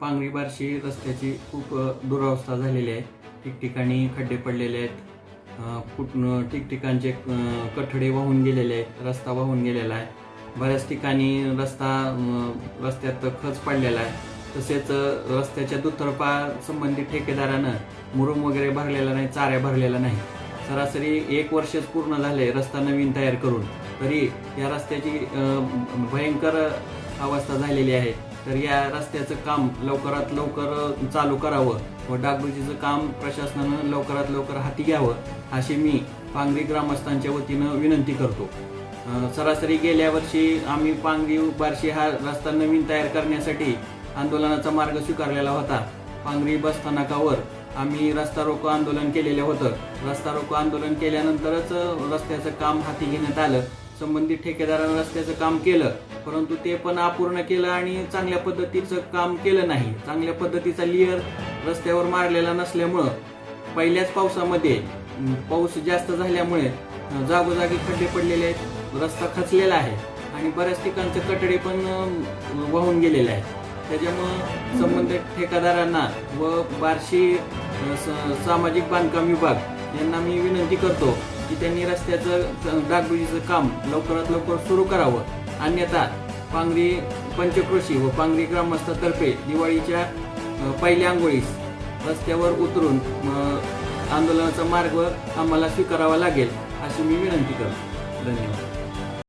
पांगरी बारशी रस्त्याची खूप दुरावस्था झालेली आहे. ठिकठिकाणी खड्डे पडलेले आहेत. कुठं कुठनं ठिकठिकाणचे कठडे वाहून गेलेले आहेत. रस्ता वाहून गेलेला आहे. बऱ्याच ठिकाणी रस्ता रस्त्यात खच पडलेला आहे. तसेच रस्त्याच्या दुतर्फा संबंधित ठेकेदारानं मुरुम वगैरे भरलेला नाही चाऱ्या भरलेला नाही. सरासरी एक वर्षच पूर्ण झाले रस्ता नवीन तयार करून. तरी या रस्त्याची भयंकर अवस्था झालेली आहे. तर या रस्त्याचं काम लवकरात लवकर चालू करावं व डागडुजीचं काम प्रशासनानं लवकरात लवकर हाती घ्यावं अशी मी पांगरी ग्रामस्थांच्या वतीनं विनंती करतो. सरासरी गेल्या वर्षी आम्ही पांगरी बारशी हा रस्ता नवीन तयार करण्यासाठी आंदोलनाचा मार्ग स्वीकारलेला होता. पांगरी बस स्थानकावर आम्ही रस्ता रोको आंदोलन केलेलं होतं. रस्ता रोको आंदोलन केल्यानंतरच रस्त्याचं काम हाती घेण्यात आलं. संबंधित ठेकेदारानं रस्त्याचं काम केलं. परंतु ते पण अपूर्ण केलं आणि चांगल्या पद्धतीचं काम केलं नाही. चांगल्या पद्धतीचा लिअर रस्त्यावर मारलेला नसल्यामुळं पहिल्याच पावसामध्ये पाऊस जास्त झाल्यामुळे जागोजागी खड्डे पडलेले आहेत रस्ता खचलेला आहे आणि बऱ्याच ठिकाणचे कटडे पण वाहून गेलेले आहेत. त्याच्यामुळं संबंधित ठेकादारांना व बार्शी स- सामाजिक बांधकाम विभाग यांना मी विनंती करतो की त्यांनी रस्त्याचं डागडुजीचं काम लवकरात लवकर सुरू करावं. अन्यथा पांगरी पंचक्रोशी व पांगरी ग्रामस्थातर्फे दिवाळीच्या पहिल्या आंघोळीस रस्त्यावर उतरून आंदोलनाचा मार्ग आम्हाला स्वीकारावा लागेल अशी मी विनंती करतो. धन्यवाद.